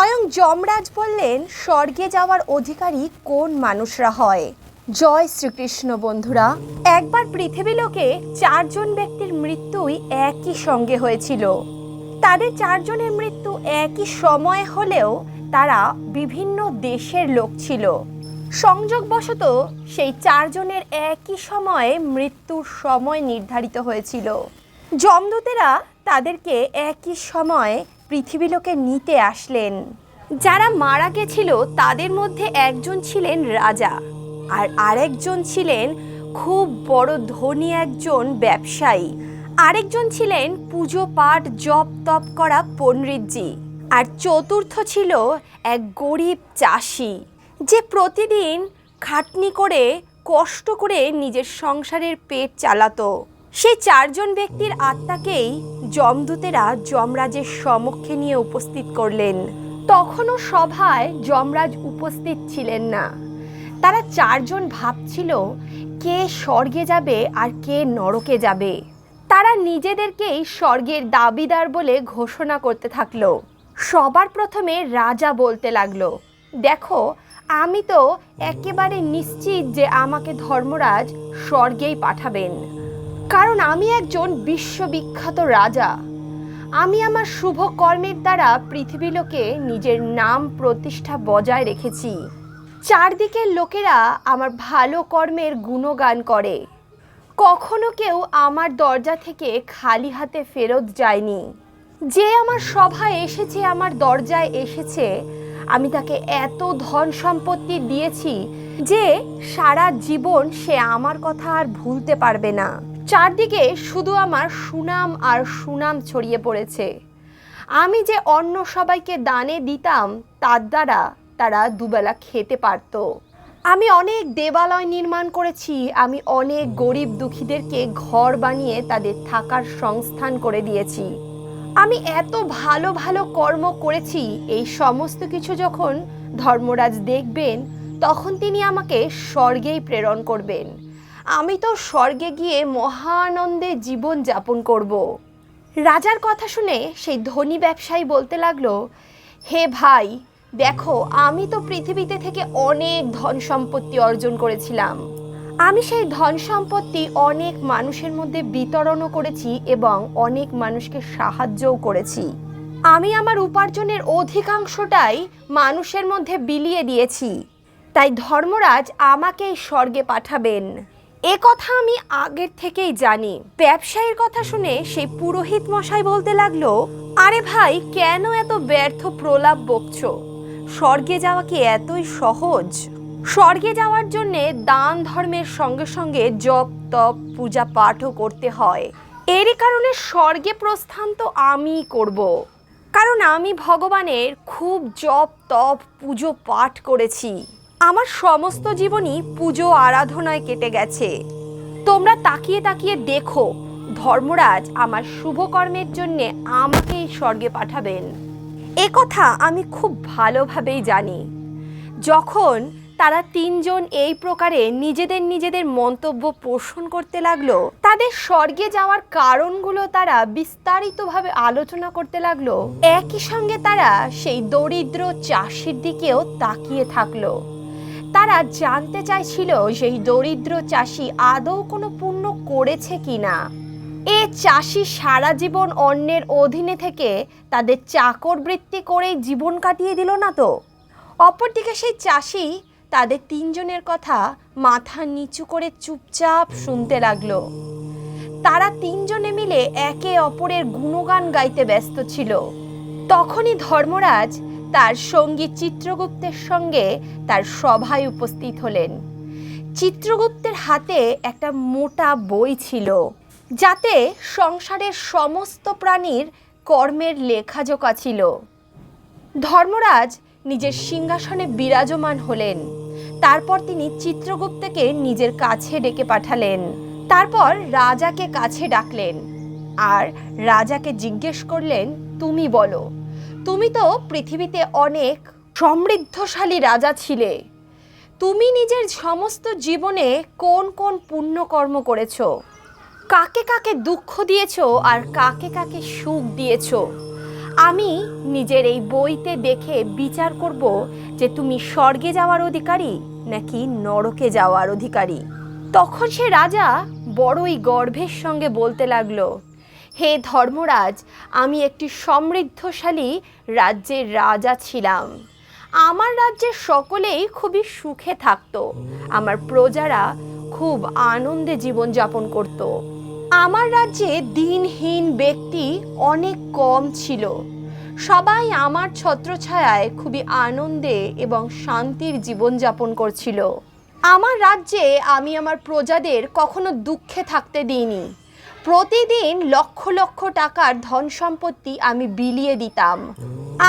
স্বয়ং যমরাজ বললেন, স্বর্গে যাওয়ার অধিকারী কোন মানুষরা হয়? জয় শ্রীকৃষ্ণ বন্ধুরা, একবার পৃথিবী লোকে চারজন ব্যক্তির মৃত্যুই একই সঙ্গে হয়েছিল। তাদের চারজনের মৃত্যু একই সময়ে হলেও তারা বিভিন্ন দেশের লোক ছিল। সংযোগবশত সেই চারজনের একই সময়ে মৃত্যুর সময় নির্ধারিত হয়েছিল। যমদূতেরা তাদেরকে একই সময়ে পৃথিবীলোকে নিতে আসলেন। যারা মারা গেছিল, তাদের মধ্যে একজন ছিলেন রাজা আর আরেকজন ছিলেন খুব বড় ধনী একজন ব্যবসায়ী। আরেকজন ছিলেন পুজো পাঠ, জপ তপ করা পণ্ডিতজি আর চতুর্থ ছিল এক গরিব চাষি যে প্রতিদিন খাটনি করে কষ্ট করে নিজের সংসারের পেট চালাতো। সেই চারজন ব্যক্তির আত্মাকেই যমদূতেরা যমরাজের সমক্ষে নিয়ে উপস্থিত করলেন। তখনও সভায় যমরাজ উপস্থিত ছিলেন না। তারা চারজন ভাবছিল, কে স্বর্গে যাবে আর কে নরকে যাবে। তারা নিজেদেরকেই স্বর্গের দাবিদার বলে ঘোষণা করতে থাকল। সবার প্রথমে রাজা বলতে লাগল, দেখো, আমি তো একেবারে নিশ্চিত যে আমাকে ধর্মরাজ স্বর্গেই পাঠাবেন। কারণ আমি একজন বিশ্ববিখ্যাত রাজা। আমি আমার শুভ কর্মের দ্বারা পৃথিবী পৃথিবীলোকে নিজের নাম প্রতিষ্ঠা বজায় রেখেছি। চারদিকের লোকেরা আমার ভালো কর্মের গুণগান করে। কখনো কেউ আমার দরজা থেকে খালি হাতে ফেরত যায়নি। যে আমার সভায় এসেছে, আমার দরজায় এসেছে। আমি তাকে এত ধন সম্পত্তি দিয়েছি যে সারা জীবন সে আমার কথা আর ভুলতে পারবে না। চারদিকে শুধু আমার সুনাম আর সুনাম ছড়িয়ে পড়েছে। আমি যে অন্য সবাইকে দানে দিতাম, তার দ্বারা তারা দুবেলা খেতে পারতো। আমি অনেক দেবালয় নির্মাণ করেছি, আমি অনেক গরিব দুঃখীদেরকে ঘর বানিয়ে তাদের থাকার সংস্থান করে দিয়েছি। আমি এত ভালো ভালো কর্ম করেছি, এই সমস্ত কিছু যখন ধর্মরাজ দেখবেন, তখন তিনি আমাকে স্বর্গেই প্রেরণ করবেন। আমি তো স্বর্গে গিয়ে মহানন্দে জীবন যাপন করব। রাজার কথা শুনে সেই ধনী ব্যবসায়ী বলতে লাগল, হে ভাই, দেখো, আমি তো পৃথিবীতে থেকে অনেক ধন সম্পত্তি অর্জন করেছিলাম। আমি সেই ধন সম্পত্তি অনেক মানুষের মধ্যে বিতরণও করেছি এবং অনেক মানুষকে সাহায্যও করেছি। আমি আমার উপার্জনের অধিকাংশটাই মানুষের মধ্যে বিলিয়ে দিয়েছি। তাই ধর্মরাজ আমাকেই স্বর্গে পাঠাবেন। এ কথা আমি আগের থেকেই জানি। ব্যবসায়ীর কথা শুনে সেই পুরোহিত মশাই বলতে লাগল, আরে ভাই, কেন এত ব্যর্থ প্রলাপ বকছো? স্বর্গে যাওয়া কি এতই সহজ? স্বর্গে যাওয়ার জন্য দান ধর্মের সঙ্গে সঙ্গে জপ, তপ, পূজা পাঠও করতে হয়। এরই কারণে স্বর্গে প্রস্থান তো আমিই করব। কারণ আমি ভগবানের খুব জপ, তপ, পুজো পাঠ করেছি। আমার সমস্ত জীবনই পুজো আরাধনায় কেটে গেছে। তোমরা তাকিয়ে তাকিয়ে দেখো, ধর্মরাজ আমার শুভ কর্মের জন্যে আমাকেই স্বর্গে পাঠাবেন। এ কথা আমি খুব ভালোভাবেই জানি। যখন তারা তিনজন এই প্রকারে নিজেদের নিজেদের মন্তব্য পোষণ করতে লাগল, তাদের স্বর্গে যাওয়ার কারণগুলো তারা বিস্তারিতভাবে আলোচনা করতে লাগল। একই সঙ্গে তারা সেই দরিদ্র চাষির দিকেও তাকিয়ে থাকল। তারা জানতে চাইছিল সেই দরিদ্র চাষি আদৌ কোনো পুণ্য করেছে কি না এ চাষি সারা জীবন অন্যের অধীনে থেকে তাদের চাকর বৃত্তি করেই জীবন কাটিয়ে দিল না তো? অপরদিকে সেই চাষি তাদের তিনজনের কথা মাথা নিচু করে চুপচাপ শুনতে লাগল। তারা তিনজনে মিলে একে অপরের গুণগান গাইতে ব্যস্ত ছিল। তখনই ধর্মরাজ তার সঙ্গী চিত্রগুপ্তের সঙ্গে তার সভায় উপস্থিত হলেন। চিত্রগুপ্তের হাতে একটা মোটা বই ছিল, যাতে সংসারের সমস্ত প্রাণীর কর্মের লেখাজোকা ছিল। ধর্মরাজ নিজের সিংহাসনে বিরাজমান হলেন। তারপর তিনি চিত্রগুপ্তকে নিজের কাছে ডেকে পাঠালেন। তারপর রাজাকে কাছে ডাকলেন। আর রাজাকে জিজ্ঞেস করলেন, তুমি বলো তুমি তো পৃথিবীতে অনেক সমৃদ্ধশালী রাজা ছিলে। তুমি নিজের সমস্ত জীবনে কোন কোন পুণ্যকর্ম করেছ? কাকে কাকে দুঃখ দিয়েছ আর কাকে কাকে সুখ দিয়েছ? আমি নিজের এই বইতে দেখে বিচার করব যে তুমি স্বর্গে যাওয়ার অধিকারী নাকি নরকে যাওয়ার অধিকারী। তখন সে রাজা বড়ই গর্ভের সঙ্গে বলতে লাগল হে ধর্মরাজ, আমি একটি সমৃদ্ধশালী রাজ্যের রাজা ছিলাম। আমার রাজ্যের সকলেই খুবই সুখে থাকত। আমার প্রজারা খুব আনন্দে জীবনযাপন করত। আমার রাজ্যে দিনহীন ব্যক্তি অনেক কম ছিল। সবাই আমার ছত্রছায়ায় খুবই আনন্দে এবং শান্তির জীবনযাপন করছিল। আমার রাজ্যে আমি আমার প্রজাদের কখনো দুঃখে থাকতে দিইনি। প্রতিদিন লক্ষ লক্ষ টাকার ধন সম্পত্তি আমি বিলিয়ে দিতাম।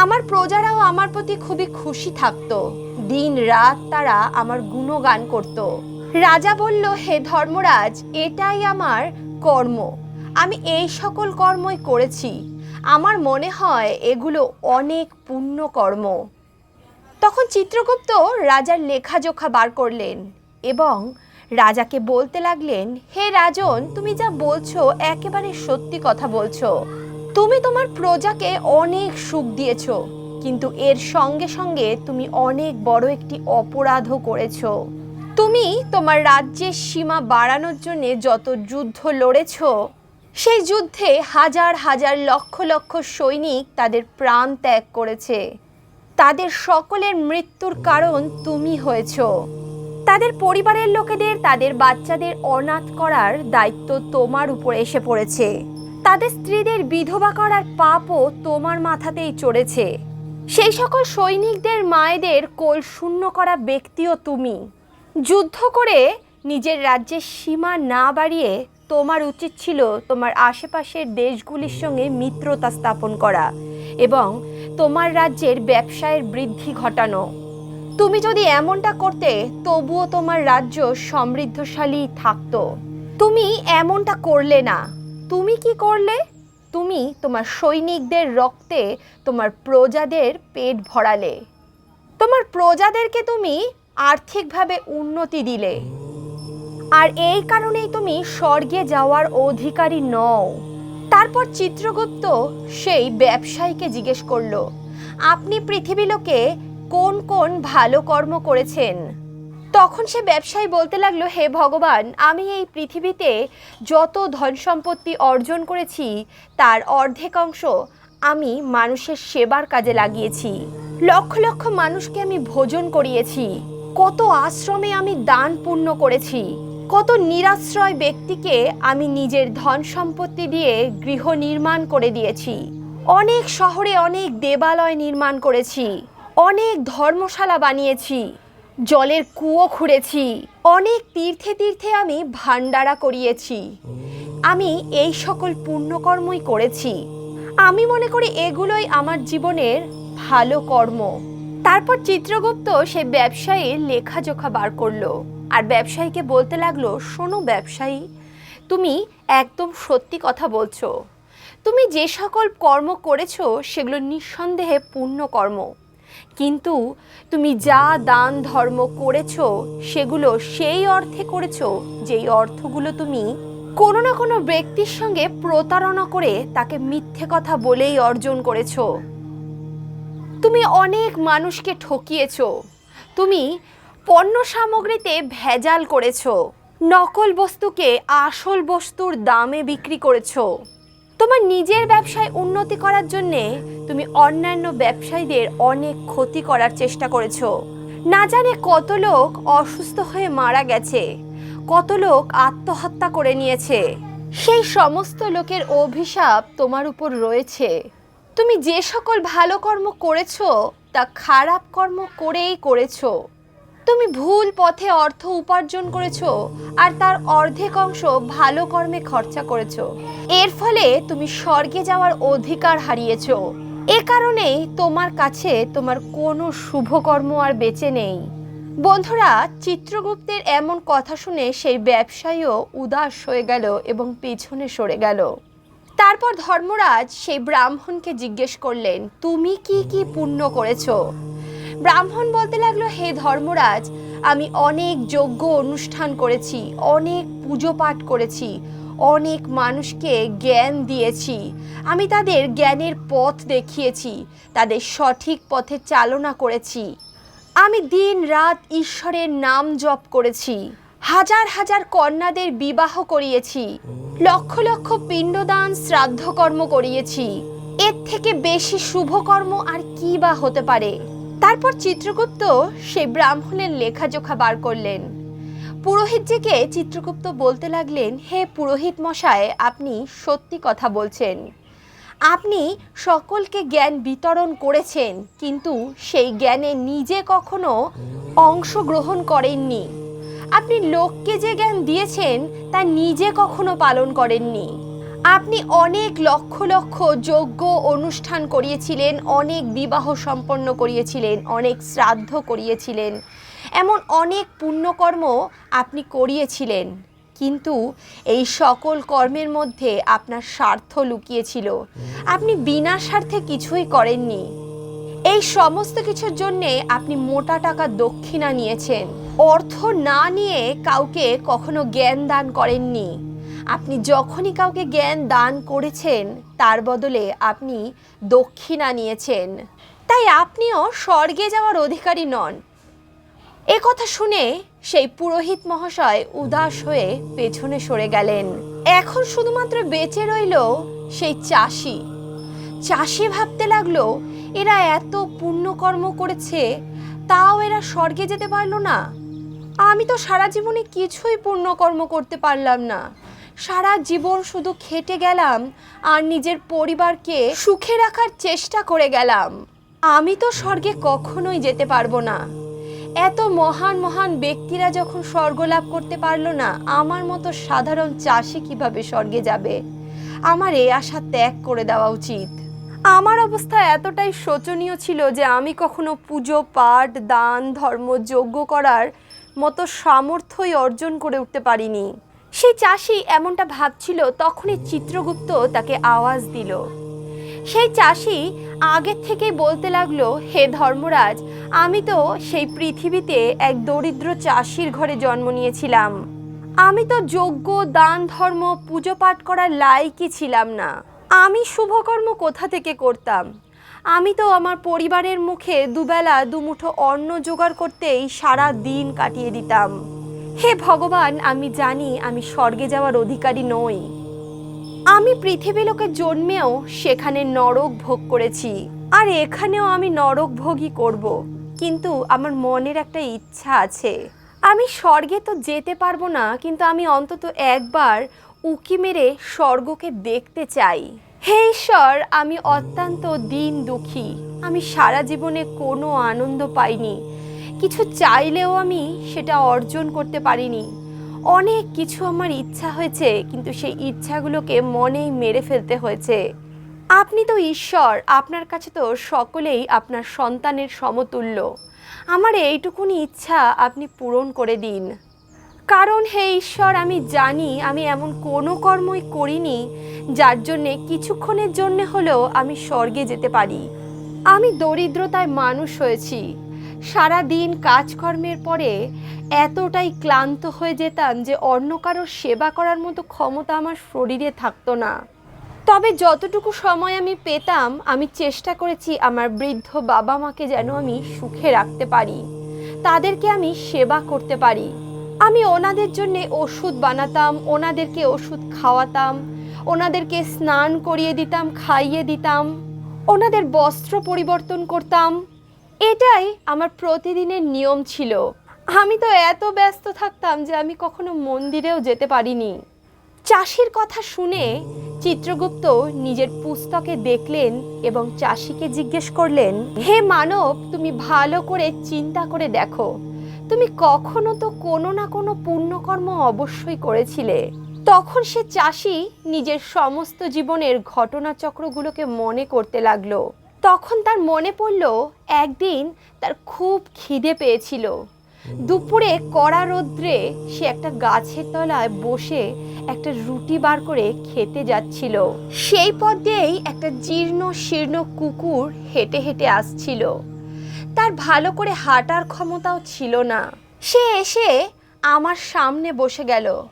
আমার প্রজারাও আমার প্রতি খুবই খুশি থাকতো। দিন রাত তারা আমার গুণগান করত। রাজা বলল, হে ধর্মরাজ, এটাই আমার কর্ম। আমি এই সকল কর্মই করেছি। আমার মনে হয় এগুলো অনেক পুণ্য কর্ম তখন চিত্রগুপ্ত রাজার লেখাজোখা বার করলেন এবং রাজাকে বলতে লাগলেন, হে রাজন, তুমি যা বলছো একেবারে সত্যি কথা বলছো। তুমি তোমার প্রজাকে অনেক সুখ দিয়েছ, কিন্তু এর সঙ্গে সঙ্গে তুমি অনেক বড় একটি অপরাধও করেছ। তুমি তোমার রাজ্যের সীমা বাড়ানোর জন্য যত যুদ্ধ লড়েছো, সেই যুদ্ধে হাজার হাজার লক্ষ লক্ষ সৈনিক তাদের প্রাণ ত্যাগ করেছে। তাদের সকলের মৃত্যুর কারণ তুমি হয়েছ। তাদের পরিবারের লোকেদের, তাদের বাচ্চাদের অনাথ করার দায়িত্ব তোমার উপর এসে পড়েছে। তাদের স্ত্রীদের বিধবা করার পাপও তোমার মাথাতেই চড়েছে। সেই সকল সৈনিকদের, মায়েদের কোল শূন্য করা ব্যক্তিও তুমি। যুদ্ধ করে নিজের রাজ্যের সীমা না বাড়িয়ে তোমার উচিত ছিল তোমার আশেপাশের দেশগুলির সঙ্গে মিত্রতা স্থাপন করা এবং তোমার রাজ্যের ব্যবসায়ের বৃদ্ধি ঘটানো। তুমি যদি এমনটা করতে, তবুও তোমার রাজ্য সমৃদ্ধশালী থাকতো। তুমি এমনটা করলে না। তুমি কি করলে? তুমি তোমার সৈনিকদের রক্তে তোমার প্রজাদের পেট ভরালে। তোমার প্রজাদেরকে তুমি আর্থিকভাবে উন্নতি দিলে। আর এই কারণেই তুমি স্বর্গে যাওয়ার অধিকারী নও। তারপর চিত্রগুপ্ত সেই ব্যবসায়ীকে জিজ্ঞেস করল, আপনি পৃথিবীলোকে কোন কোন ভালো কর্ম করেছেন? তখন সে ব্যবসায়ী বলতে লাগল, হে ভগবান, আমি এই পৃথিবীতে যত ধন সম্পত্তি অর্জন করেছি, তার অর্ধেক অংশ আমি মানুষের সেবার কাজে লাগিয়েছি। লক্ষ লক্ষ মানুষকে আমি ভোজন করিয়েছি। কত আশ্রমে আমি দান পূর্ণ করেছি। কত নিরাশ্রয় ব্যক্তিকে আমি নিজের ধন সম্পত্তি দিয়ে গৃহ নির্মাণ করে দিয়েছি। অনেক শহরে অনেক দেবালয় নির্মাণ করেছি। অনেক ধর্মশালা বানিয়েছি, জলের কুয়ো খুঁড়েছি, অনেক তীর্থে তীর্থে আমি ভান্ডারা করিয়েছি। আমি এই সকল পুণ্যকর্মই করেছি। আমি মনে করি এগুলোই আমার জীবনের ভালো কর্ম। তারপর চিত্রগুপ্ত সে ব্যবসায়ীর লেখাজোখা বার করল। আর ব্যবসায়ীকে বলতে লাগল, শোনো ব্যবসায়ী, তুমি একদম সত্যি কথা বলছো। তুমি যে সকল কর্ম করেছ, সেগুলো নিঃসন্দেহে পুণ্য কর্ম কিন্তু তুমি যা দান ধর্ম করেছ, সেগুলো সেই অর্থে করেছ, যেই অর্থগুলো তুমি কোনো না কোনো ব্যক্তির সঙ্গে প্রতারণা করে তাকে মিথ্যে কথা বলেই অর্জন করেছ। তুমি অনেক মানুষকে ঠকিয়েছ। তুমি পণ্য সামগ্রীতে ভেজাল করেছ। নকল বস্তুকে আসল বস্তুর দামে বিক্রি করেছ। তোমার নিজের ব্যবসায় উন্নতি করার জন্যে তুমি অন্যান্য ব্যবসায়ীদের অনেক ক্ষতি করার চেষ্টা করেছ। না জানে কত লোক অসুস্থ হয়ে মারা গেছে, কত লোক আত্মহত্যা করে নিয়েছে। সেই সমস্ত লোকের অভিশাপ তোমার উপর রয়েছে। তুমি যে সকল ভালো কর্ম করেছ, তা খারাপ কর্ম করেই করেছ। তুমি ভুল পথে অর্থ উপার্জন করেছ আর তার অর্ধেক অংশ ভালো কর্মে খরচা করেছ। এর ফলে তুমি স্বর্গে যাওয়ার অধিকার হারিয়েছো। এ কারণেই তোমার কাছে তোমার কোনো শুভকর্ম আর বেঁচে নেই। বন্ধুরা, চিত্রগুপ্তের এমন কথা শুনে সেই ব্যবসায়ীও উদাস হয়ে গেল এবং পেছনে সরে গেল। তারপর ধর্মরাজ সেই ব্রাহ্মণকে জিজ্ঞেস করলেন, তুমি কি কি পুণ্য করেছ? ব্রাহ্মণ বলতে লাগল, হে ধর্মরাজ, আমি অনেক যজ্ঞ অনুষ্ঠান করেছি, অনেক পুজো পাঠ করেছি, অনেক মানুষকে জ্ঞান দিয়েছি। আমি তাদের জ্ঞানের পথ দেখিয়েছি, তাদের সঠিক পথে চালনা করেছি। আমি দিন রাত ঈশ্বরের নাম জপ করেছি, হাজার হাজার কন্যাদের বিবাহ করিয়েছি, লক্ষ লক্ষ পিণ্ডদান, শ্রাদ্ধকর্ম করিয়েছি। এর থেকে বেশি শুভকর্ম আর কি বা হতে পারে? তারপর চিত্রগুপ্ত সেই ব্রাহ্মণের লেখাজোখা বার করলেন। পুরোহিতজিকে চিত্রগুপ্ত বলতে লাগলেন, হে পুরোহিত মশায়, আপনি সত্যি কথা বলছেন। আপনি সকলকে জ্ঞান বিতরণ করেছেন, কিন্তু সেই জ্ঞানে নিজে কখনো অংশগ্রহণ করেননি। আপনি লোককে যে জ্ঞান দিয়েছেন, তা নিজে কখনো পালন করেননি। আপনি অনেক লক্ষ লক্ষ যজ্ঞ অনুষ্ঠান করিয়েছিলেন, অনেক বিবাহ সম্পন্ন করিয়েছিলেন, অনেক শ্রাদ্ধ করিয়েছিলেন। এমন অনেক পুণ্যকর্ম আপনি করিয়েছিলেন, কিন্তু এই সকল কর্মের মধ্যে আপনার স্বার্থ লুকিয়েছিল। আপনি বিনা স্বার্থে কিছুই করেননি। এই সমস্ত কিছুর জন্যে আপনি মোটা টাকা দক্ষিণা নিয়েছেন। অর্থ না নিয়ে কাউকে কখনো জ্ঞান দান করেননি। আপনি যখনই কাউকে জ্ঞান দান করেছেন, তার বদলে আপনি দক্ষিণা নিয়েছেন। তাই আপনিও স্বর্গে যাওয়ার অধিকারী নন। এ কথা শুনে সেই পুরোহিত মহাশয় উদাস হয়ে পেছনে সরে গেলেন। এখন শুধুমাত্র বেঁচে রইল সেই চাষি। চাষি ভাবতে লাগল, এরা এত পুণ্যকর্ম করেছে, তাও এরা স্বর্গে যেতে পারল না। আমি তো সারা জীবনে কিছুই পুণ্যকর্ম করতে পারলাম না। সারা জীবন শুধু খেটে গেলাম আর নিজের পরিবারকে সুখে রাখার চেষ্টা করে গেলাম। আমি তো স্বর্গে কখনোই যেতে পারব না। এত মহান মহান ব্যক্তিরা যখন স্বর্গ লাভ করতে পারল না, আমার মতো সাধারণ চাষি কীভাবে স্বর্গে যাবে? আমার এই আশা ত্যাগ করে দেওয়া উচিত। আমার অবস্থা এতটাই শোচনীয় ছিল যে আমি কখনো পুজো পাঠ দান, ধর্ম, যজ্ঞ করার মতো সামর্থ্যই অর্জন করে উঠতে পারিনি। সেই চাষি এমনটা ভাবছিল, তখনই চিত্রগুপ্ত তাকে আওয়াজ দিল। সেই চাষি আগের থেকেই বলতে লাগল, হে ধর্মরাজ, আমি তো সেই পৃথিবীতে এক দরিদ্র চাষির ঘরে জন্ম নিয়েছিলাম। আমি তো যজ্ঞ, দান ধর্ম, পুজো পাঠ করার লাইকই ছিলাম না। আমি শুভকর্ম কোথা থেকে করতাম? আমি তো আমার পরিবারের মুখে দুবেলা দুমুঠো অন্ন জোগাড় করতেই সারা দিন কাটিয়ে দিতাম। হে ভগবান, আমি জানি আমি স্বর্গে যাওয়ার অধিকারী নই। আমি পৃথিবী লোকে জন্মেও সেখানে নরক ভোগ করেছি, আর এখানেও আমি নরক ভোগই করব। কিন্তু আমার মনের একটা ইচ্ছা আছে। আমি স্বর্গে তো যেতে পারব না, কিন্তু আমি অন্তত একবার উকি মেরে স্বর্গকে দেখতে চাই। হে ঈশ্বর, আমি অত্যন্ত দিন দুঃখী আমি সারা জীবনে কোনো আনন্দ পাইনি। কিছু চাইলেও আমি সেটা অর্জন করতে পারিনি। অনেক কিছু আমার ইচ্ছা হয়েছে, কিন্তু সেই ইচ্ছাগুলোকে মনেই মেরে ফেলতে হয়েছে। আপনি তো ঈশ্বর, আপনার কাছে তো সকলেই আপনার সন্তানের সমতুল্য। আমার এইটুকুনি ইচ্ছা আপনি পূরণ করে দিন। কারণ হে ঈশ্বর, আমি জানি আমি এমন কোনো কর্মই করিনি যার জন্যে কিছুক্ষণের জন্য হলেও আমি স্বর্গে যেতে পারি। আমি দরিদ্রতায় মানুষ হয়েছি। সারা দিন কাজকর্মের পরে এতটাই ক্লান্ত হয়ে যেতাম যে অন্য কারোর সেবা করার মতো ক্ষমতা আমার শরীরে থাকতো না। তবে যতটুকু সময় আমি পেতাম, আমি চেষ্টা করেছি আমার বৃদ্ধ বাবা মাকে যেন আমি সুখে রাখতে পারি। তাদেরকে আমি সেবা করতে পারি। আমি ওনাদের জন্য ওষুধ বানাতাম, ওনাদেরকে ওষুধ খাওয়াতাম, ওনাদেরকে স্নান করিয়ে দিতাম, খাইয়ে দিতাম, ওনাদের বস্ত্র পরিবর্তন করতাম এটাই আমার প্রতিদিনের নিয়ম ছিল। আমি তো এত ব্যস্ত থাকতাম যে আমি কখনো মন্দিরেও যেতে পারিনি। চাষির কথা শুনে চিত্রগুপ্ত নিজের পুস্তকে দেখলেন এবং চাষিকে জিজ্ঞেস করলেন, হে মানব, তুমি ভালো করে চিন্তা করে দেখো। তুমি কখনো তো কোনো না কোনো পুণ্যকর্ম অবশ্যই করেছিলে তখন সে চাষি নিজের সমস্ত জীবনের ঘটনাচক্রগুলোকে মনে করতে লাগল। তখন তার মনে পড়ল, একদিন তার খুব খিদে পেয়েছিল। দুপুরে কড়া রৌদ্রে সে একটা গাছের তলায় বসে একটা রুটি বার করে খেতে যাচ্ছিল। সেই পথ দিয়েই একটা জীর্ণ, শীর্ণ কুকুর হেঁটে হেঁটে আসছিল। তার ভালো করে হাঁটার ক্ষমতাও ছিল না। সে এসে আমার সামনে বসে গেল।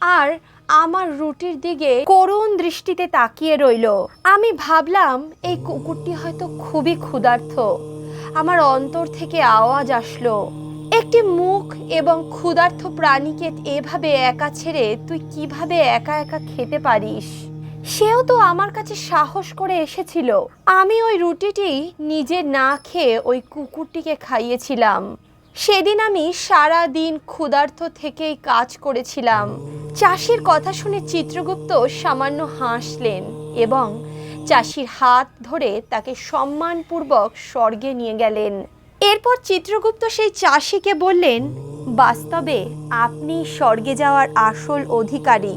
আর আমার রুটির দিকে করুণ দৃষ্টিতে তাকিয়ে রইল। আমি ভাবলাম, এই কুকুরটি হয়তো খুবই ক্ষুধার্ত। আমার অন্তর থেকে আওয়াজ আসলো, একটি মুখ এবং ক্ষুধার্ত প্রাণীকে এভাবে একা ছেড়ে তুই কীভাবে একা একা খেতে পারিস? সেও তো আমার কাছে সাহস করে এসেছিল। আমি ওই রুটিটি নিজে না খেয়ে ওই কুকুরটিকে খাইয়েছিলাম। সেদিন আমি সারা দিন ক্ষুধার্ত থেকেই কাজ করেছিলাম। চাষির কথা শুনে চিত্রগুপ্ত সামান্য হাসলেন এবং চাষির হাত ধরে তাকে সম্মানপূর্বক স্বর্গে নিয়ে গেলেন। এরপর চিত্রগুপ্ত সেই চাষিকে বললেন, বাস্তবে আপনি স্বর্গে যাওয়ার আসল অধিকারী।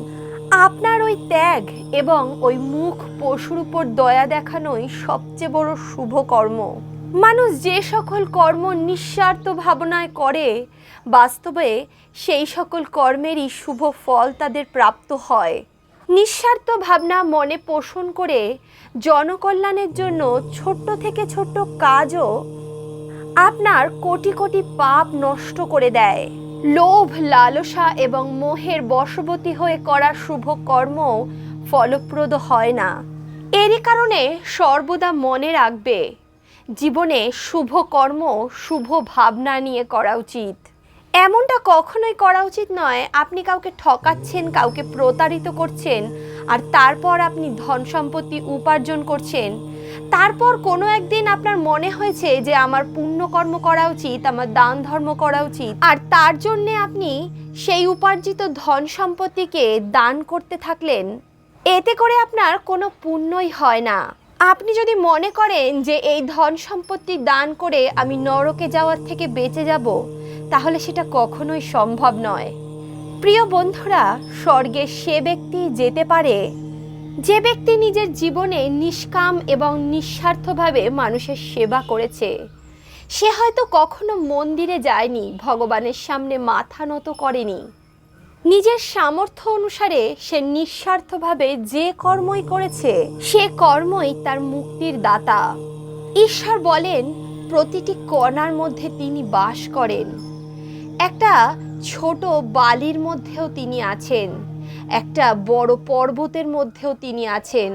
আপনার ওই ত্যাগ এবং ওই মুখ পশুর উপর দয়া দেখানোই সবচেয়ে বড় শুভ কর্ম। মানুষ যে সকল কর্ম নিঃস্বার্থ ভাবনায় করে বাস্তবে সেই সকল কর্মেরই শুভ ফল তাদের প্রাপ্ত হয়। নিঃস্বার্থ ভাবনা মনে পোষণ করে জনকল্যাণের জন্য ছোট্ট থেকে ছোট্ট কাজও আপনার কোটি কোটি পাপ নষ্ট করে দেয়। লোভ, লালসা এবং মোহের বশবতী হয়ে করা শুভ কর্ম ফলপ্রদ হয় না। এরই কারণে সর্বদা মনে রাখবে, জীবনে শুভ কর্ম, শুভ ভাবনা নিয়ে করা উচিত। এমনটা কখনোই করা উচিত নয়। আপনি কাউকে ঠকাচ্ছেন, কাউকে প্রতারিত করছেন, আর তারপর আপনি ধন সম্পত্তি উপার্জন করছেন। তারপর কোনো একদিন আপনার মনে হয়েছে যে আমার পুণ্যকর্ম করা উচিত, আমার দান ধর্ম করা উচিত, আর তার জন্যে আপনি সেই উপার্জিত ধন সম্পত্তিকে দান করতে থাকলেন। এতে করে আপনার কোনো পুণ্যই হয় না। আপনি যদি মনে করেন যে এই ধন সম্পত্তি দান করে আমি নরকে যাওয়ার থেকে বেঁচে যাব তাহলে সেটা কখনোই সম্ভব নয়। প্রিয় বন্ধুরা, স্বর্গে সে ব্যক্তি যেতে পারে, যে ব্যক্তি নিজের জীবনে নিষ্কাম এবং নিঃস্বার্থভাবে মানুষের সেবা করেছে। সে হয়তো কখনো মন্দিরে যায়নি, ভগবানের সামনে মাথা নত করেনি। নিজের সামর্থ্য অনুসারে সে নিঃস্বার্থভাবে যে কর্মই করেছে, সে কর্মই তার মুক্তির দাতা। ঈশ্বর বলেন, প্রতিটি কণার মধ্যে তিনি বাস করেন। একটা ছোট বালির মধ্যেও তিনি আছেন, একটা বড় পর্বতের মধ্যেও তিনি আছেন।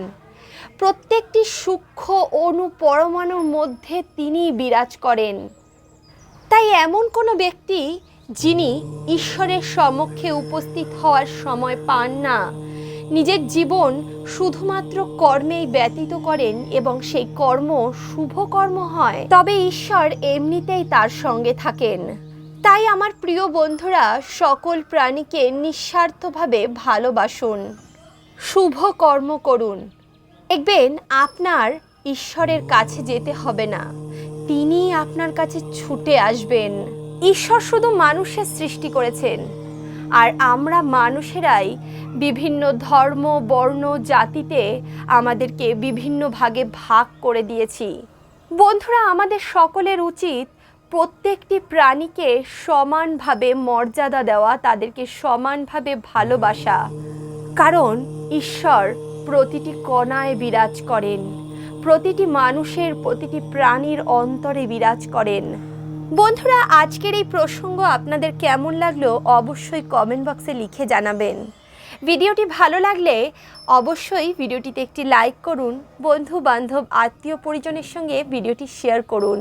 প্রত্যেকটি সূক্ষ্ম অণু পরমাণুর মধ্যে তিনি বিরাজ করেন। তাই এমন কোনো ব্যক্তি যিনি ঈশ্বরের সমক্ষে উপস্থিত হওয়ার সময় পান না, নিজের জীবন শুধুমাত্র কর্মেই ব্যতীত করেন এবং সেই কর্ম শুভ কর্ম হয়। তবে ঈশ্বর এমনিতেই তার সঙ্গে থাকেন। তাই আমার প্রিয় বন্ধুরা, সকল প্রাণীকে নিঃস্বার্থভাবে ভালোবাসুন। শুভ কর্ম করুন। দেখবেন, আপনার ঈশ্বরের কাছে যেতে হবে না। তিনি আপনার কাছে ছুটে আসবেন। ঈশ্বর শুধু মানুষের সৃষ্টি করেছেন। আর আমরা মানুষেরাই বিভিন্ন ধর্ম, বর্ণ, জাতিতে আমাদেরকে বিভিন্ন ভাগে ভাগ করে দিয়েছি। বন্ধুরা, আমাদের সকলের উচিত প্রত্যেকটি প্রাণীকে সমানভাবে মর্যাদা দেওয়া, তাদেরকে সমানভাবে ভালোবাসা। কারণ ঈশ্বর প্রতিটি কণায় বিরাজ করেন। প্রতিটি মানুষের প্রতিটি প্রাণীর অন্তরে বিরাজ করেন। বন্ধুরা, আজকের এই প্রসঙ্গ আপনাদের কেমন লাগল অবশ্যই কমেন্ট বক্সে লিখে জানাবেন। ভিডিওটি ভালো লাগলে অবশ্যই ভিডিওটিতে একটি লাইক করুন। বন্ধু বান্ধব আত্মীয় পরিজনের সঙ্গে ভিডিওটি শেয়ার করুন।